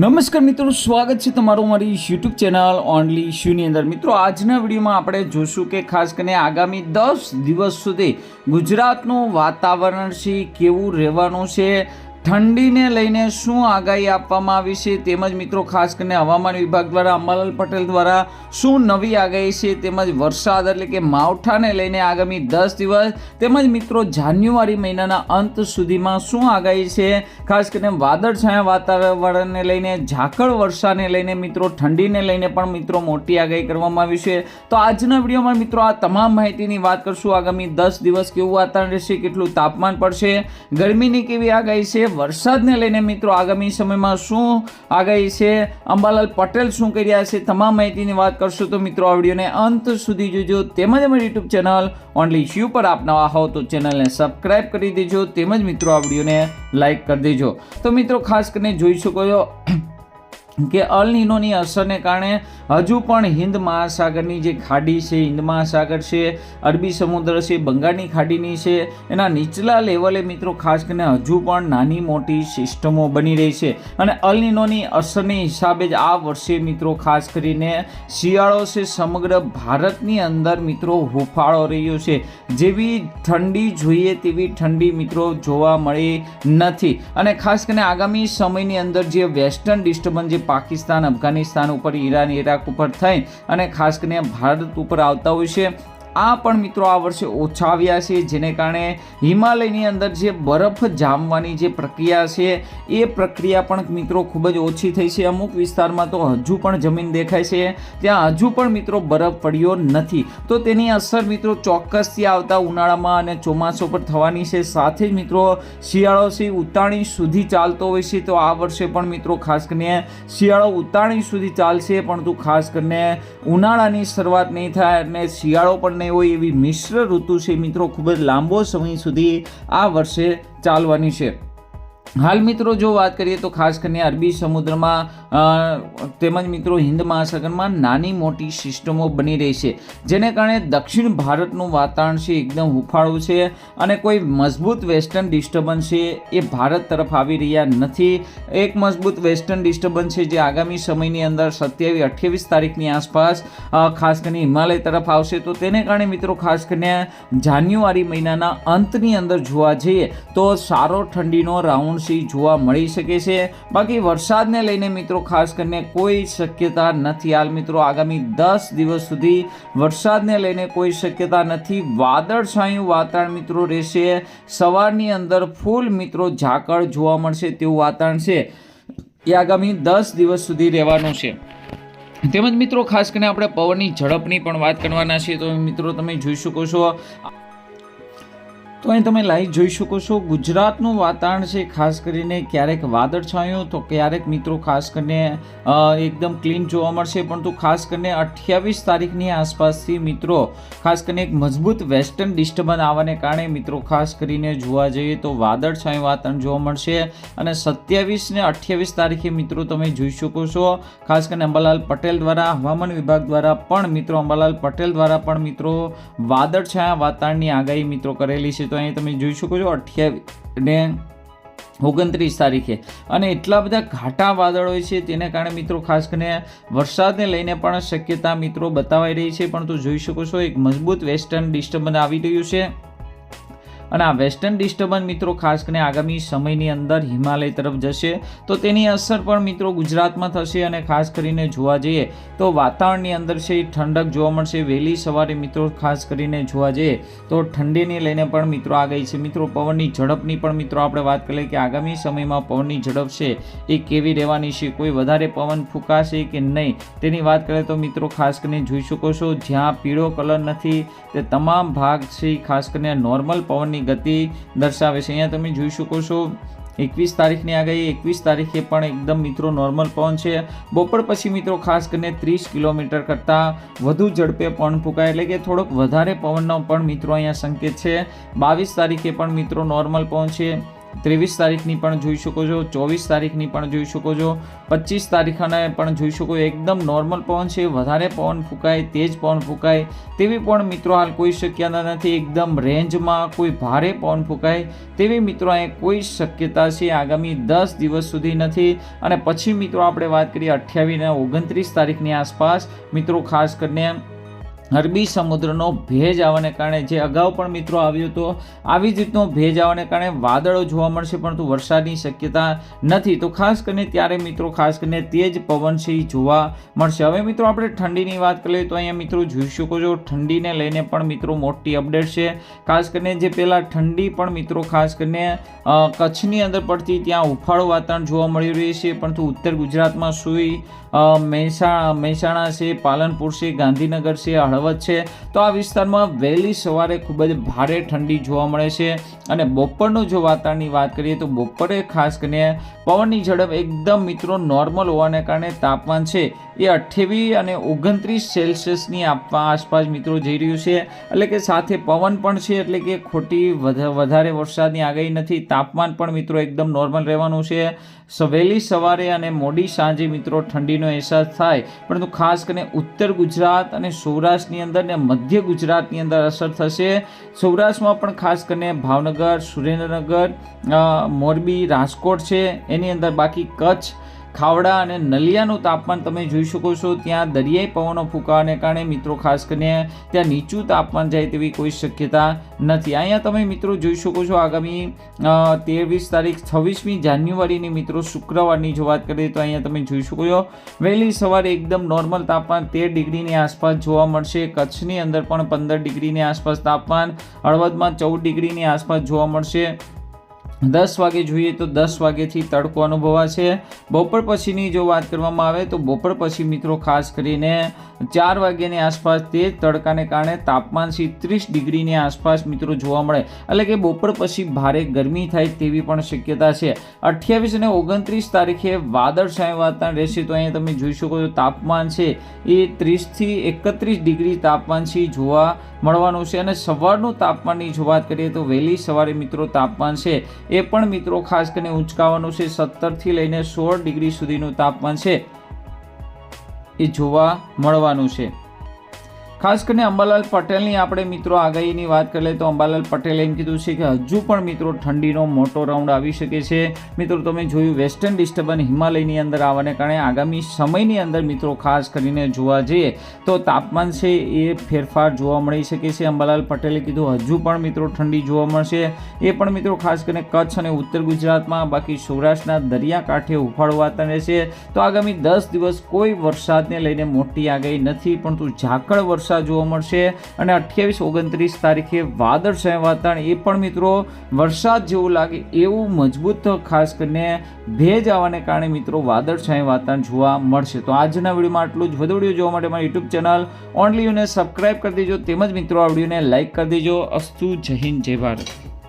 નમસ્કાર મિત્રો, સ્વાગત છે તમારું મારી યુટ્યુબ ચેનલ ઓનલી ઇશ્યુની અંદર. મિત્રો, આજના વિડીયોમાં આપણે જોશું કે ખાસ કરીને આગામી દસ દિવસ સુધી ગુજરાતનું વાતાવરણ છે, કેવું રહેવાનું છે ઠંડીને લઈને શું આગાહી આપવામાં આવી છે તેમજ મિત્રો ખાસ કરીને હવામાન વિભાગ દ્વારા અંબાલાલ પટેલ દ્વારા શું નવી આગાહી છે તેમજ વરસાદ એટલે કે માવઠાને લઈને આગામી દસ દિવસ તેમજ મિત્રો જાન્યુઆરી મહિનાના અંત સુધીમાં શું આગાહી છે? ખાસ કરીને વાદળછાયા વાતાવરણને લઈને, ઝાકળ વર્ષાને લઈને મિત્રો ઠંડીને લઈને પણ મિત્રો મોટી આગાહી કરવામાં આવી છે. તો આજના વિડીયોમાં મિત્રો આ તમામ માહિતીની વાત કરશું. આગામી દસ દિવસ કેવું વાતાવરણ રહેશે, કેટલું તાપમાન પડશે, ગરમીની કેવી આગાહી છે વરસાદને લઈને મિત્રો આગામી સમયમાં શું આગાહી છે? અંબાલાલ પટેલ શું કરી રહ્યા છે? તમામ માહિતીની વાત કરશું તો મિત્રો આ વિડીયોને અંત સુધી જોજો. તેમજ અમારી યુટ્યુબ ચેનલ ઓનલી શ્યુ પર આપ નવા હો તો ચેનલને સબસ્ક્રાઈબ કરી દેજો. તેમજ મિત્રો આ વિડીયોને લાઇક કરી દેજો. તો મિત્રો ખાસ કરીને જોઈ શકો છો કે અલ નીનોની અસરને કારણે હજુ પણ હિન્દ મહાસાગરની જે ખાડી છે, હિન્દ મહાસાગર છે, અરબી સમુદ્ર છે, બંગાળની ખાડીની છે, એના નીચલા લેવલે મિત્રો ખાસ કરીને હજુ પણ નાની મોટી સિસ્ટમો બની રહી છે. અને અલ અસરને અસરની હિસાબે જ આ વર્ષે મિત્રો ખાસ કરીને શિયાળો છે, સમગ્ર ભારતની અંદર મિત્રો હુફાળો રહ્યો છે. જેવી ઠંડી જોઈએ તેવી ઠંડી મિત્રો જોવા મળી નથી. અને ખાસ કરીને આગામી સમયની અંદર જે વેસ્ટર્ન ડિસ્ટર્બન્સ, જે પાકિસ્તાન, અફઘાનિસ્તાન ઉપર, ઈરાન ઇરાક ઉપર થઈ અને ખાસ કરીને ભારત ઉપર આવતા હોય છે. આ પણ મિત્રો આ વર્ષે ઓછા આવ્યા છે, જેને કારણે હિમાલયની અંદર જે બરફ જામવાની જે પ્રક્રિયા છે, એ પ્રક્રિયા પણ મિત્રો ખૂબ જ ઓછી થઈ છે. અમુક વિસ્તારમાં તો હજુ પણ જમીન દેખાય છે, ત્યાં હજુ પણ મિત્રો બરફ પડ્યો નથી. તો તેની અસર મિત્રો ચોક્કસથી આવતા ઉનાળામાં અને ચોમાસો પર થવાની છે. સાથે જ મિત્રો શિયાળો છે, ઉતાણી સુધી ચાલતો હોય છે. તો આ વર્ષે પણ મિત્રો ખાસ કરીને શિયાળો ઉતાણી સુધી ચાલશે, પરંતુ ખાસ કરીને ઉનાળાની શરૂઆત નહીં થાય અને શિયાળો પણ નહીં હોય એવી મિશ્ર ઋતુ છે મિત્રો, ખૂબ જ લાંબો સમય સુધી આ વર્ષે ચાલવાની છે. હાલ મિત્રો જો વાત કરીએ તો ખાસ કરીને અરબી સમુદ્રમાં તેમજ મિત્રો હિન્દ મહાસાગરમાં નાની મોટી સિસ્ટમો બની રહી છે, જેને કારણે દક્ષિણ ભારતનું વાતાવરણ છે એકદમ હુફાળું છે અને કોઈ મજબૂત વેસ્ટર્ન ડિસ્ટર્બન્સ છે એ ભારત તરફ આવી રહ્યા નથી. એક મજબૂત વેસ્ટર્ન ડિસ્ટર્બન્સ છે જે આગામી સમયની અંદર સત્યાવીસ, અઠ્યાવીસ તારીખની આસપાસ ખાસ કરીને હિમાલય તરફ આવશે. તો તેને કારણે મિત્રો ખાસ કરીને જાન્યુઆરી મહિનાના અંતની અંદર જોવા જઈએ તો સારો ઠંડીનો રાઉન્ડ છે જોવા મળી શકે છે. બાકી વરસાદને લઈને મિત્રો ખાસ કરીને કોઈ શક્યતા નથી. હાલ મિત્રો આગામી દસ દિવસ સુધી વરસાદને લઈને કોઈ શક્યતા નથી. વાદળછાયું વાતાવરણ મિત્રો રહેશે. સવારની અંદર ફૂલ મિત્રો ઝાકળ જોવા મળશે તેવું વાતાવરણ છે. એ આગામી દસ દિવસ સુધી રહેવાનું છે. તેમજ મિત્રો ખાસ કરીને આપણે પવનની ઝડપની પણ વાત કરવાના છીએ. તો મિત્રો તમે જોઈ શકો છો તો અહીં તમે લાઈવ જોઈ શકો છો. ગુજરાતનું વાતાવરણ છે ખાસ કરીને ક્યારેક વાદળછાયું, તો ક્યારેક મિત્રો ખાસ કરીને એકદમ ક્લીન જોવા મળશે. પરંતુ ખાસ કરીને અઠ્યાવીસ તારીખની આસપાસથી મિત્રો ખાસ કરીને એક મજબૂત વેસ્ટર્ન ડિસ્ટર્બન્સ આવવાને કારણે મિત્રો ખાસ કરીને જોવા જઈએ તો વાદળછાયું વાતાવરણ જોવા મળશે. અને સત્યાવીસ ને અઠ્યાવીસ તારીખે મિત્રો તમે જોઈ શકો છો. ખાસ કરીને અંબાલાલ પટેલ દ્વારા, હવામાન વિભાગ દ્વારા પણ મિત્રો અંબાલાલ પટેલ દ્વારા પણ મિત્રો વાદળછાયા વાતાવરણની આગાહી મિત્રો કરેલી છે. તો અહીં તમે જોઈ શકો છો અઠ્યાવીસ ને ઓગણત્રીસ તારીખે. અને એટલા બધા ઘાટા વાદળો છે તેને કારણે મિત્રો ખાસ કરીને વરસાદને લઈને પણ શક્યતા મિત્રો બતાવાઈ રહી છે. પણ તું જોઈ શકો છો એક મજબૂત વેસ્ટર્ન ડિસ્ટર્બન્સ આવી રહ્યું છે. અને આ વેસ્ટર્ન ડિસ્ટર્બન્સ મિત્રો ખાસ કરીને આગામી સમયની અંદર હિમાલય તરફ જશે, તો તેની અસર પણ મિત્રો ગુજરાતમાં થશે અને ખાસ કરીને જોવા જઈએ તો વાતાવરણની અંદર છે એ ઠંડક જોવા મળશે. વહેલી સવારે મિત્રો ખાસ કરીને જોવા જઈએ તો ઠંડીને લઈને પણ મિત્રો આ ગઈ છે. મિત્રો પવનની ઝડપની પણ મિત્રો આપણે વાત કરીએ કે આગામી સમયમાં પવનની ઝડપ છે એ કેવી રહેવાની છે, કોઈ વધારે પવન ફૂંકાશે કે નહીં તેની વાત કરીએ તો મિત્રો ખાસ કરીને જોઈ શકો છો જ્યાં પીળો કલર નથી તે તમામ ભાગ છે ખાસ કરીને નોર્મલ પવનની ગતિ દર્શાવે છે. અહીંયા તમે જોઈ શકો છો, એકવીસ તારીખની આગાહી એકવીસ તારીખે પણ એકદમ મિત્રો નોર્મલ પવન છે. બપોર પછી મિત્રો ખાસ કરીને ત્રીસ કિલોમીટર કરતાં વધુ ઝડપે પવન ફૂંકાય, એટલે કે થોડોક વધારે પવનનો પણ મિત્રો અહીંયા સંકેત છે. બાવીસ તારીખે પણ મિત્રો નોર્મલ પવન છે. ત્રેવીસ તારીખની પણ જોઈ શકો છો, ચોવીસ તારીખની પણ જોઈ શકો છો, પચીસ તારીખને પણ જોઈ શકો એકદમ નોર્મલ પવન છે, વધારે પવન ફૂંકાય, તેજ પવન ફૂંકાય. તેવી પણ મિત્રો હાલ કોઈ શક્યતા નથી, એકદમ રેન્જમાં કોઈ ભારે પવન ફૂંકાય. તેવી મિત્રો અહીં કોઈ શક્યતા છે, આગામી દસ દિવસ સુધી નથી. અને પછી મિત્રો આપણે વાત કરીએ અઠ્યાવીસ ને ઓગણત્રીસ તારીખની આસપાસ. મિત્રો ખાસ કરીને અરબી સમુદ્રનો ભેજ આવવાને કારણે જે અગાઉ પણ મિત્રો આવ્યો હતો, આવી જ રીતનો ભેજ આવવાને કારણે વાદળો જોવા મળશે, પરંતુ વરસાદની શક્યતા નથી. તો ખાસ કરીને ત્યારે મિત્રો, ખાસ કરીને તેજ પવન છે જોવા મળશે. હવે મિત્રો આપણે ઠંડીની વાત કરીએ તો અહીંયા મિત્રો જોઈ શકો છો, ઠંડીને લઈને પણ મિત્રો મોટી અપડેટ છે. ખાસ કરીને જે પહેલાં ઠંડી પણ મિત્રો, ખાસ કરીને કચ્છની અંદર પડતી ત્યાં ઉફાળું વાતાવરણ જોવા મળી રહ્યું છે, પરંતુ ઉત્તર ગુજરાતમાં સુઈ મહેસાણા મહેસાણા છે, પાલનપુર છે, ગાંધીનગર છે હળવદ છે. તો આ વિસ્તારમાં વહેલી સવારે ખૂબ જ ભારે ઠંડી જોવા મળે છે. અને બપોરનું જો વાતાવરણની વાત કરીએ તો બપોરે ખાસ કરીને પવનની ઝડપ એકદમ મિત્રો નોર્મલ હોવાને કારણે તાપમાન છે એ અઠ્યાવીસ અને ઓગણત્રીસ સેલ્સિયસની આપવા આસપાસ મિત્રો જઈ રહ્યું છે. એટલે કે સાથે પવન પણ છે, એટલે કે ખોટી વધારે વરસાદની આગાહી નથી. તાપમાન પણ મિત્રો એકદમ નોર્મલ રહેવાનું છે. વહેલી સવારે અને મોડી સાંજે મિત્રો ઠંડીનો અહેસાસ થાય. પરંતુ ખાસ કરીને ઉત્તર ગુજરાત અને સૌરાષ્ટ્રની અંદર ને મધ્ય ગુજરાતની અંદર અસર થશે. સૌરાષ્ટ્રમાં પણ ખાસ કરીને ભાવનગર, સુરેન્દ્રનગર મોરબી, રાજકોટ છે. એની અંદર બાકી કચ્છ ખાવડા અને નલિયાનું તાપમાન તમે જોઈ શકો છો. ત્યાં દરિયાઈ પવનો ફૂંકાવાને કારણે મિત્રો, ખાસ કરીને ત્યાં નીચું તાપમાન જાય તેવી કોઈ શક્યતા નથી. અહીંયા તમે મિત્રો જોઈ શકો છો, આગામી તેરવીસ તારીખ, છવ્વીસમી જાન્યુઆરીની મિત્રો શુક્રવારની જો વાત કરીએ તો અહીંયા તમે જોઈ શકો છો, વહેલી સવારે એકદમ નોર્મલ તાપમાન તેર ડિગ્રીની આસપાસ જોવા મળશે. કચ્છની અંદર પણ પંદર ડિગ્રીની આસપાસ તાપમાન, હળવદમાં ચૌદ ડિગ્રીની આસપાસ જોવા મળશે. દસ વાગે જોઈએ તો દસ વાગ્યેથી તડકો અનુભવાશે. બપોર પછીની જો વાત કરવામાં આવે તો બપોર પછી મિત્રો ખાસ કરીને ચાર વાગ્યાની આસપાસ તે તડકાને કારણે તાપમાન ત્રીસ ડિગ્રીની આસપાસ મિત્રો જોવા મળે. એટલે કે બપોર પછી ભારે ગરમી થાય તેવી પણ શક્યતા છે. અઠ્યાવીસ અને ઓગણત્રીસ તારીખે વાદળછાયું વાતાવરણ રહેશે તો અહીંયા તમે જોઈ શકો છો તાપમાન છે એ ત્રીસથી એકત્રીસ ડિગ્રી તાપમાન છે જોવા મળવાનું છે. અને સવારનું તાપમાનની જો વાત કરીએ તો વહેલી સવારે મિત્રો તાપમાન છે એ પણ મિત્રો ખાસ કરીને ઉંચકાવાનું છે. સત્તરથી લઈને સોળ ડિગ્રી સુધીનું તાપમાન છે. એ જોવા મળવાનું છે. ખાસ કરીને અંબાલાલ પટેલની આપણે મિત્રો આગાહીની વાત કરીએ તો અંબાલાલ પટેલે એમ કીધું છે કે હજુ પણ મિત્રો ઠંડીનો મોટો રાઉન્ડ આવી શકે છે. મિત્રો, તમે જોયું વેસ્ટર્ન ડિસ્ટર્બન્સ હિમાલયની અંદર આવવાને કારણે આગામી સમયની અંદર મિત્રો ખાસ કરીને જોવા જઈએ તો તાપમાન છે એ ફેરફાર જોવા મળી શકે છે. અંબાલાલ પટેલે કીધું હજુ પણ મિત્રો ઠંડી જોવા મળશે. એ પણ મિત્રો ખાસ કરીને કચ્છ અને ઉત્તર ગુજરાતમાં, બાકી સૌરાષ્ટ્રના દરિયાકાંઠે હુંફાળું વાતાવરણ રહેશે. તો આગામી દસ દિવસ કોઈ વરસાદને લઈને મોટી આગાહી નથી, પરંતુ ઝાકળ વરસાદ જોવા મળશે અને અઠ્યાવીસ, ઓગણત્રીસ તારીખે વાદળછાયું વાતાવરણ. એ પણ મિત્રો વરસાદ જેવું લાગે એવું મજબૂત ખાસ કરીને ભેજ આવવાને કારણે મિત્રો વાદળછાયું વાતાવરણ જોવા મળશે. તો આજના વિડીયોમાં આટલું જ. વધુ વીડિયો જોવા માટે મારી યુટ્યુબ ચેનલ ઓનલી યુને સબસ્ક્રાઇબ કરી દેજો. તેમજ મિત્રો આ વિડીયોને લાઇક કરી દેજો. અસ્તુ જય હિન્દ, જય ભારત.